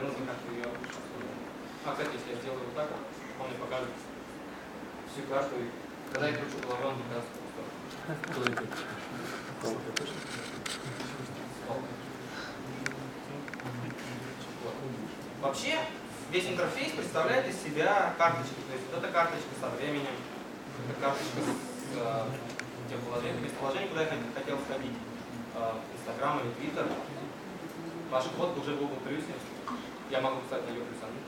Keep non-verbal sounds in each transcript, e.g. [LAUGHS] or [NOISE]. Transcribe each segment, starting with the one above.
нужно как-то ее А, кстати, если я сделаю вот так, он мне покажет всю карту, и когда я кручу головой, он покажет Вообще, весь интерфейс представляет из себя карточки. То есть вот эта карточка со временем, это карточка с э, тем положением, местоположением, куда я хотел сходить. Э, Инстаграм или Твиттер. Ваша фотка уже в Google Плюсе. Я могу, кстати, ее плюсануть.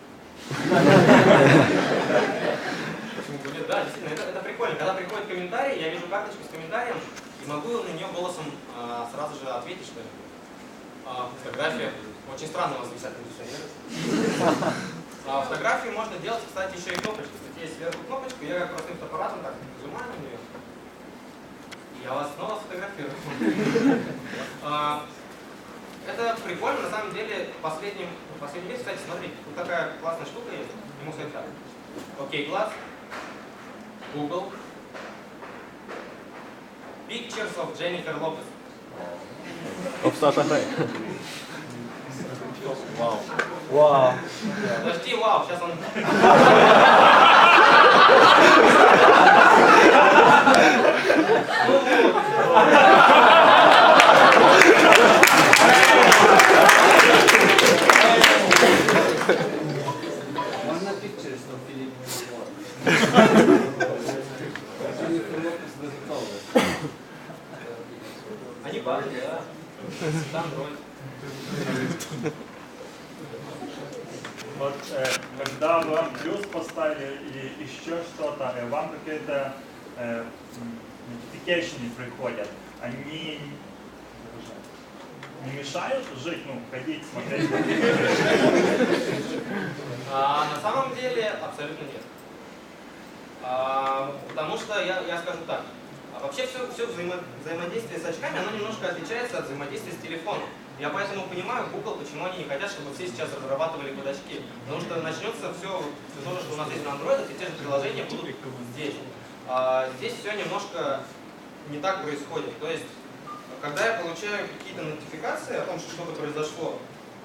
Почему бы нет? Да, действительно, это, это прикольно. Когда приходит комментарий, я вижу карточку с комментарием и могу на нее голосом а, сразу же ответить что-нибудь. А, фотография. Очень странно у вас висят кондиционеры. А, фотографию можно делать, кстати, еще и кнопочкой. Кстати, есть сверху кнопочка, я как простым фотоаппаратом так нажимаю на нее. Я вас снова сфотографирую. А, это прикольно, на самом деле, последним, последний месяц, кстати, смотри, вот такая классная штука есть, ему сказать так. Окей, класс, Google, Pictures of Jennifer Lopez. Вау. Вау. Подожди, вау, сейчас он... [LAUGHS] Они парни, да? Там. Вот э, когда вам плюс поставили или еще что-то, э, вам какие-то э, notification приходят, они не мешают жить, ну, ходить, смотреть? А, на самом деле абсолютно нет. А, потому что я, я скажу так. а вообще все, все взаимо, взаимодействие с очками, оно немножко отличается от взаимодействия с телефоном. Я поэтому понимаю Google, почему они не хотят, чтобы все сейчас разрабатывали под очки. Потому что начнется все, все то, что у нас есть на Android, и те же приложения будут здесь. А, здесь все немножко не так происходит. То есть, когда я получаю какие-то нотификации о том, что что-то произошло,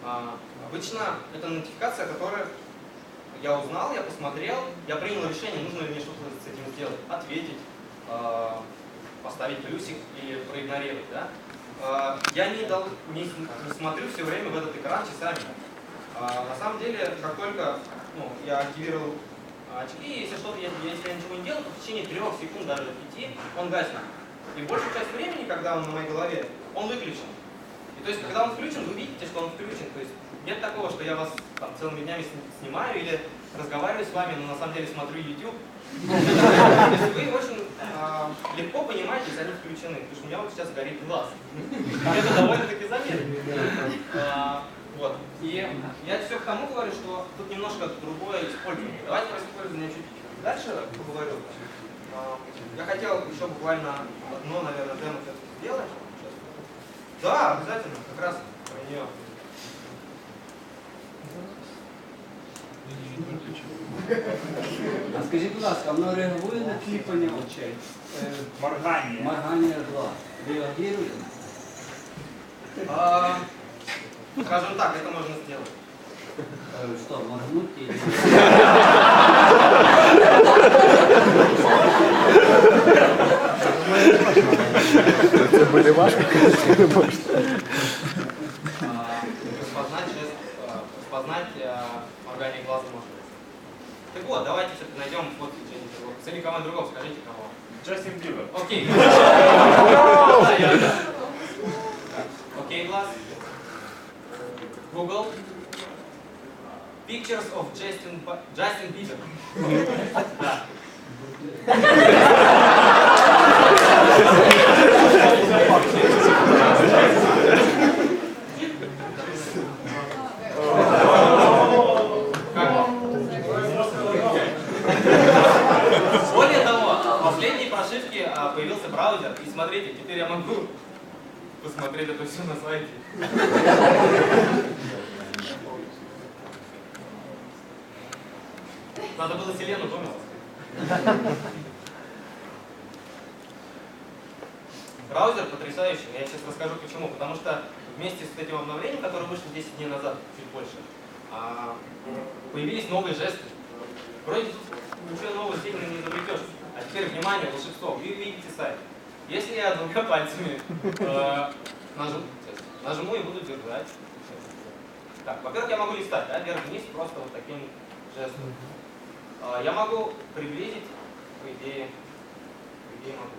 а, обычно это нотификация, которая я узнал, я посмотрел, я принял решение, нужно ли мне что-то с этим сделать, ответить, а, поставить плюсик или проигнорировать. Да? А, Я не, дал, не, смотрю все время в этот экран часами. На самом деле, как только ну, я активировал очки, если что-то, если я ничего не делаю, то в течение трех секунд, даже пяти, он гаснет. И большую часть времени, когда он на моей голове, он выключен. И то есть, когда он включен, вы видите, что он включен. То есть, нет такого, что я вас там, целыми днями сни- снимаю или разговариваю с вами, но на самом деле смотрю YouTube. То есть вы очень а, легко понимаете, если они включены, потому что у меня вот сейчас горит глаз. Это довольно-таки заметно. А, Вот. И я все к тому говорю, что тут немножко другое использование. Давайте про использование чуть дальше поговорю. А, Я хотел еще буквально одно, наверное, демо все-таки сделать. Да, обязательно, как раз про нее. А скажіть, будь ласка, воно реагує на кліпання очей? Е, Моргання. Моргання глаз. Реагує? А, Скажем так, это можно сделать. Що, моргнуть. Це буде важко. А, Распознать жест, а, распознать а, моргание глаза можно. Так вот, давайте все-таки найдем Лопес. Или кого другого, скажите кого. Джастин Бібер. Окей. Окей, глаз. Google. Pictures of Justin, Justin Bieber. Более того, в последней прошивке а, появился браузер, и смотрите, теперь я могу посмотреть это все на сайте. Надо было Селену помнить. Браузер потрясающий, я сейчас расскажу почему. Потому что вместе с этим обновлением, которое вышло 10 дней назад, чуть больше, а, появились новые жесты. Вроде тут ничего нового сильно не изобретешь. А теперь, внимание, волшебство. Вы видите сайт. Если я двумя пальцами э, нажму, нажму и буду держать. Так, во-первых, я могу листать, да, вверх-вниз, просто вот таким жестом. А, я могу приблизить, по идее, по идее могу.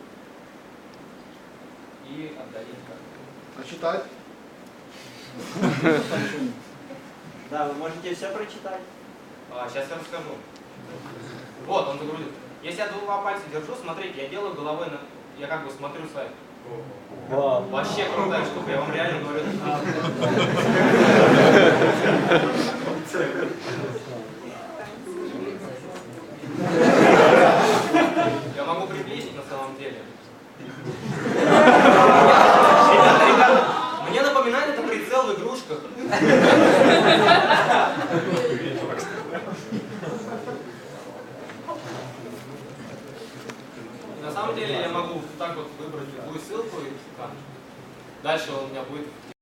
И отдалить как Прочитать. Да, вы можете все прочитать. А, сейчас я расскажу. Вот, он загрузил. Если я два пальца держу, смотрите, я делаю головой, на... я как бы смотрю сайт. Вообще крутая штука, я вам реально говорю. [LAUGHS] [LAUGHS] Я могу приблизить на самом деле. Ребята, ребята, мне напоминает это прицел в игрушках. На самом деле я могу так вот выбрать любую ссылку и там. Дальше он у меня будет